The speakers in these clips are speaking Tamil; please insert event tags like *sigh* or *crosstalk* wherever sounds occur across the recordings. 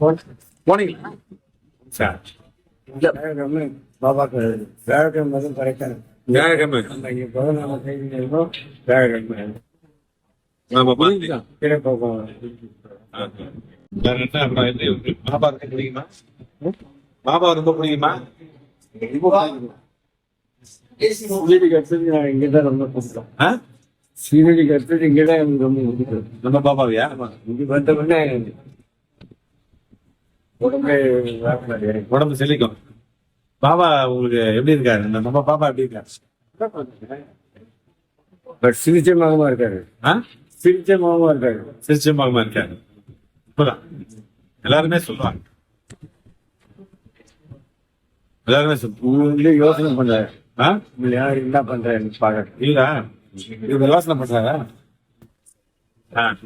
போனீங்களா? சரி. வியாழக்கிழமை பாபாக்கு வியாழக்கிழமை தான் கரெக்டாக வியாழக்கிழமை நம்ம இங்கே பதினாலு இருக்கும். வியாழக்கிழமை பாபா. பிடிக்குமா? பாபா ரொம்ப பிடிக்குமா? சீரடிக்கு அடுத்தது நான் இங்கே தான் ரொம்ப பிடிக்கும். ஆ? சீரடிக்கு அடுத்தது இங்கே தான் எனக்கு ரொம்ப பிடிக்கும். நம்ம பாபாவியா? இங்கே வந்த உடனே உடம்பே. உடம்பு செழிக்கும் பாபா உங்களுக்கு எப்படி இருக்காரு நம்ம பாபா எப்படி இருக்காரு பட் சிகிச்சை மகமா இருக்காரு. சிகிச்சை மகமா இருக்காரு. சிரிச்சு மகமா இருக்காரு. இப்பதான். எல்லாருமே சொல்லுவாங்க எல்லாருமே சொல்லுவாங்க யோசனை பண்றாரு. யார் என்ன பண்றாரு பாக்க இல்ல இவங்க யோசனை பண்றாரா? ஆ.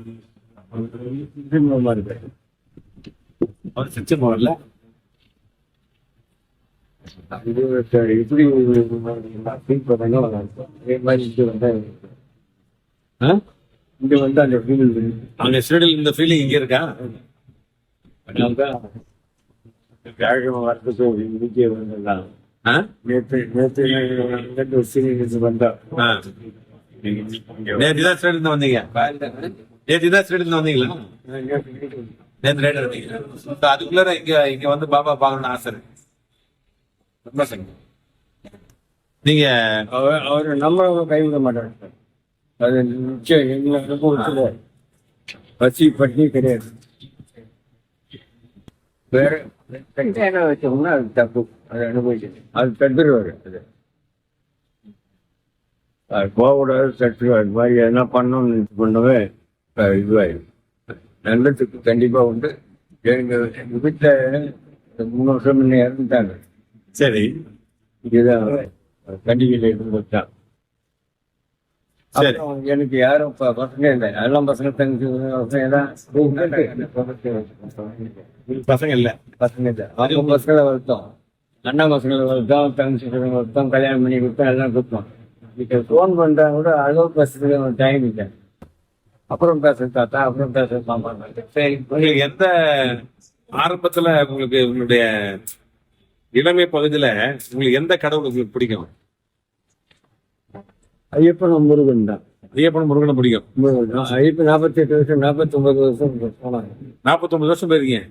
சிகிச்சை இருக்காரு. அவர் இது சரி, இப்படி ஃபீல் பண்ணாங்க அதே மாதிரி இங்க வந்தா ஆ? இங்க வந்து அந்த ஃபீல் அங்க ஸ்டேடியில் இந்த ஃபீலிங் இங்க இருக்கா? வியாழக்கிழமை வரதுக்கு இன்னைக்கே ஆ? நேற்று நேற்று நேற்று ஒரு சீரியஸ் வந்தா. தான் ஸ்டேடியில் வந்தீங்க? நேத்து தான் ஸ்டேடியில் வந்தீங்களா? நேத்து அதுக்குள்ளார இங்க இங்க வந்து பாபா பார்க்கணும்னு ஆசை இருக்கு. ரொம்ப நீங்க அவர் அவர் நம்மளை கைவிட மாட்டார் அது நிச்சயம் எங்க பசி பட்டினி கிடையாது. வேற என்ன வச்சோம்னா அது தப்பு. அது அனுபவிக்கணும். அது தடுத்துருவாரு. அது. அது போகக்கூடாது தட்டுருவாரு அது மாதிரி எதனா பண்ணணும்னு பண்ணவே இதுவாயிடும். நல்லதுக்கு கண்டிப்பா உண்டு. எங்க எங்க வீட்டுல மூணு வருஷம் முன்ன இறந்துட்டாங்க. சரி. இதுதான் கண்டிகையில் இருந்து வச்சான் சரி. அப்புறம் எனக்கு யாரும் ப- பசங்க இல்லை. எல்லாம் பசங்க தங்கச்சி பசங்க எல்லாம் *laughs* பசங்க இல்ல. பசங்க இல்லை. அவங்க பசங்களை வளர்த்தோம். அண்ணா பசங்களை வளர்த்தோம் தங்கச்சி வளர்த்தோம் கல்யாணம் பண்ணி கொடுத்தோம் எல்லாம் கொடுத்தோம். இப்போ ஃபோன் பண்றா கூட அளவு பேசுறதுக்கு டைம் இல்லை. அப்புறம் பேச தாத்தா அப்புறம் பேச மாமா. சரி உங்களுக்கு எந்த ஆரம்பத்துல உங்களுக்கு உங்களுடைய இளமை பகுதியில உங்களுக்கு எந்த கடவுள் உங்களுக்கு பிடிக்கும்? ஐயப்பன் முருகன் தான். ஐயப்பன் முருகனை பிடிக்கும். முருகன். ஐயப்பன் நாற்பத்தி எட்டு வருஷம் நாற்பத்தி ஒன்பது வருஷம் போனாங்க நாற்பத்தொன்பது வருஷம் போயிருக்கீங்க?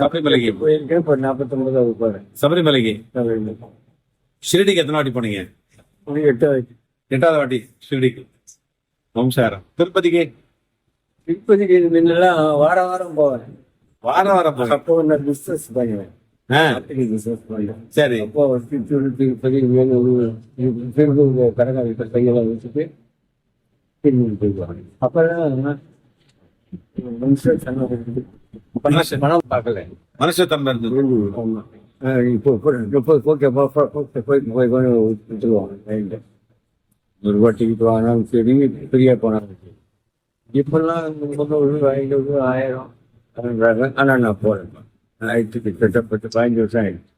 சபரிமலைக்கு. போயிருக்கேன் இப்போ நாற்பத்தி ஒன்பதாவது போறேன். சபரிமலைக்கு. ஷிரடிக்கு எத்தனை வாட்டி போனீங்க? எட்டு வயசு எட்டாவது வாட்டி ஷிரடிக்கு. வம்சாரம் திருப்பதிக்கு இப்போதைக்கு இது முன்னெல்லாம் வாரம் வாரம் போவேன் வாரம் வாரம் போங்க அப்போ நான் பிஸ்னஸ் பண்ணுவேன் சரி அப்போ திருப்பதி வேலூர் திருப்பூர் கடற்கரை இருக்கிற பையெல்லாம் வச்சுட்டு திரும்பி போயிடுவாங்க அப்பெல்லாம் மனுஷன். பணம் பார்க்கல மனுஷ தன்மை இருந்தது இப்போ போய் போய் போய் போய் விட்டுருவாங்க ஒரு வாட்டிக்கு வாங்கினாலும் சரி ஃப்ரீயாக போனாலும் சரி. இப்பெல்லாம் முந்நூறு ஐநூறு ஆயிரம் அப்படின்றாங்க. ஆனால் நான் போகிறேன் ஆயிரத்தி கிட்டத்தட்ட பத்து பதினஞ்சு வருஷம் ஆயிடுச்சு.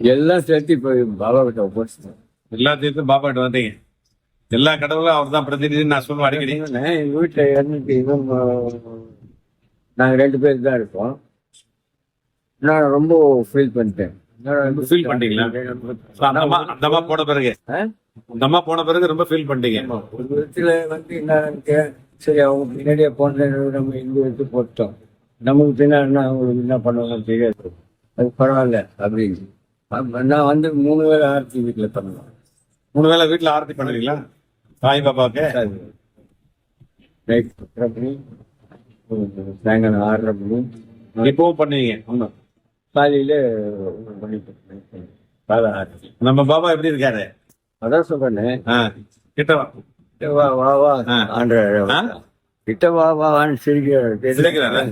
எல்லாம் சேர்த்து இப்போ பாபா கிட்ட ஒப்படைச்சிட்டேன் எல்லாத்தையும் பாபா கிட்ட வந்தீங்க. எல்லா கடவுளும் அவர் தான் பிரதிநிதி. நான் சொல்லுவேன் அடிக்கடி எங்கள் வீட்டில் இறந்துட்டு இன்னும் நாங்கள் ரெண்டு பேர் தான் இருக்கோம். நான் ரொம்ப ஃபீல் பண்ணிட்டேன். பண்ணிட்டீங்களா? So, அந்த அம்மா போன பிறகு? அந்த அம்மா போன பிறகு ரொம்ப ஃபீல் ஆமா. ஒரு விதத்துல வந்து என்ன சரி அவங்க பின்னாடியே போன நம்ம இங்க எடுத்து போட்டோம். நமக்கு பின்னாடி அவங்களுக்கு என்ன பண்ணுவாங்கன்னு தெரியாது. அது பரவாயில்ல அப்படின்னு. அப்ப நான் வந்து மூணு வேளை ஆர்த்தி வீட்டில் பண்ணுவேன். மூணு வேளை வீட்டுல ஆரத்தி பண்ணுவீங்களா? சாய் பாபாவுக்கு ஒரு சாயங்காலம் ஆறரை மணி. இப்பவும் பண்ணுவீங்க? ஆமா. ஆர்த்தி நம்ம பாபா எப்படி இருக்காரு? அதான் சொல்றேன். கிட்ட வா. வா வா. ஆண்ட? கிட்ட வா வான்னு சிரிக்கிறாரு?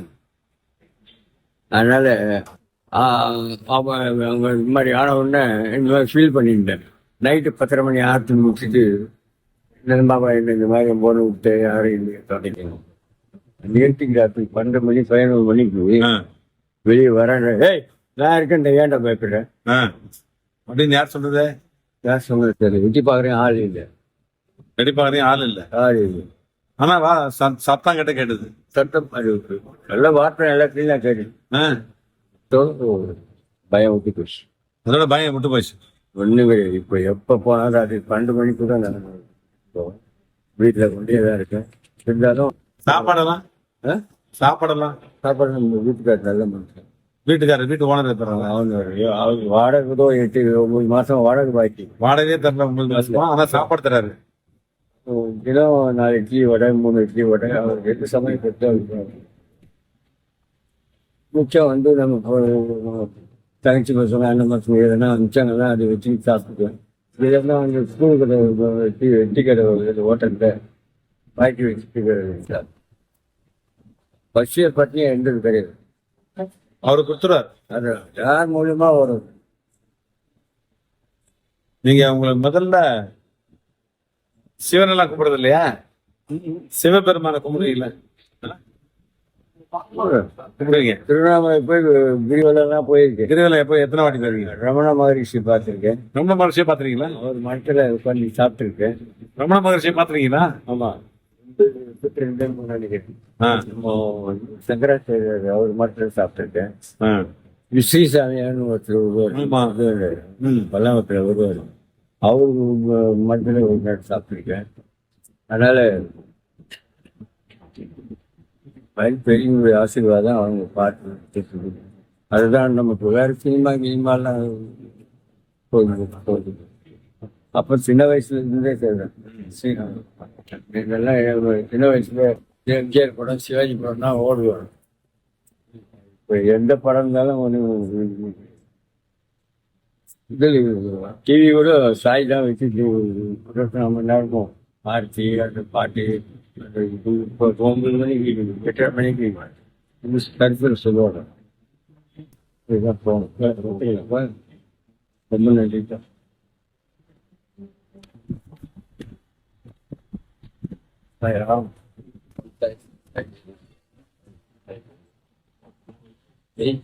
அதனால அவங்க இந்த மாதிரி ஆன உடனே இந்த மாதிரி ஃபீல் பண்ணிட்டேன் நைட்டு பத்தரை மணி ஆர்த்தி முடிச்சுட்டு இந்த பாபா என்ன இந்த மாதிரி போன விட்டு யாரும் தொடங்கணும் நிறுத்திக்கு ராத்திரி பன்னெண்டு மணி பதினொரு மணிக்கு வெளியே வரேன் ஏய் நான் இருக்கேன் ஏன்டா பயப்படுறேன். அப்படின்னு யார் சொல்றது? யார் சொன்னது தெரியல. எட்டி பார்க்குறேன் ஆள் இல்லை. ரெடி பாக்குறீங்க ஆள் இல்ல. ஆள் இல்லை. ஆனா வா சத்- சத்தம் கிட்ட கேட்டது. சத்தம் நல்ல வார்த்தை நல்லா கிளீனாக கேட்டு பயம் விட்டு போச்சு. அதோட பயம் விட்டு போச்சு. ஒன்றும் கிடையாது இப்போ எப்போ போனாலும் அது பன்னெண்டு மணிக்கு தான் போவேன் வீட்டில் கொண்டே தான் இருக்கேன். இருந்தாலும் சாப்பாடெல்லாம்? சாப்பாடெல்லாம் சாப்பாடு நம்ம வீட்டுக்காரர் நல்ல மனுஷன். வீட்டுக்காரர் வீட்டு ஓனர் தர்றாங்க அவன் அவன் வாடகை தான் எட்டு ஒன்பது மாதம் வாடகை பாக்கி. வாடகையே தரல ஒன்பது மாசமா ஆனா சாப்பாடு தராரு. தினம் நாலு இட்லி வடை மூணு இட்லி வடை அவர் ரெண்டு சமயம் கொடுத்து மிச்சம் வந்து நம்ம தங்கச்சி பசங்க அண்ணன் பசங்க எதனா மிச்சங்கள்னா அதை வச்சு சாப்பிட்டுக்குவேன் இதெல்லாம் வந்து ஸ்கூல் கடை டீ டீ கடை ஹோட்டலில் பாக்கி வச்சுட்டு பஸ்ஸியை பற்றி இது கிடையாது அவரு கொடுத்துருவாரு அது யார் மூலியமா வரும்? நீங்க உங்களுக்கு முதல்ல சிவனெல்லாம் கும்பிடுறது இல்லையா? சிவபெருமான கும்பிடுவீங்களா கும்பிடுவீங்க திருவண்ணாமலை போய் கிரிவலம் போயிருக்கேன். திருவிழா எப்போ எத்தனை வாட்டி போயிருக்கீங்க? ரமண மகரிஷி பார்த்துருக்கேன். ரமண மகர்ஷியை பாத்திருக்கீங்களா அவர் மரத்தில் உட்காந்து சாப்பிட்டுருக்கேன். ரமண மகர்ஷியை பாத்திருக்கீங்களா ஆமா ரெண்டு நினைக்கிறேன் நம்ம சங்கராச்சாரியர் அவர் மரத்தில் சாப்பிட்டுருக்கேன் ஒருத்தர். வருவார் ம். பல்லாமத்தில் வருவார் அவர் மரத்தில் ஒரு நாள் சாப்பிட்டுருக்கேன் அதனால பெரியவங்களுடைய ஆசீர்வாதம் அவங்க பார்த்து. அதுதான் நமக்கு வேற சினிமா கினிமாலாம் போகுது போகுது அப்போ சின்ன வயசுல இருந்தே செய்வேன் இதெல்லாம் சின்ன வயசுல எம்ஜிஆர் படம் சிவாஜி படம்னா ஓடுவார் இப்போ எந்த படம் இருந்தாலும் ஒன்று இதில் டிவி கூட சாய் தான் வச்சு இருபத்தி நாலு மணி நேரமும் ஆர்த்தி அந்த பாட்டு இப்போ ஒன்பது மணிக்கு எட்டரை மணிக்கு கருத்தில் சொல்லுவாங்க. இதுதான் போகணும். ரொம்ப நன்றி. தான் Nou ja. Nee.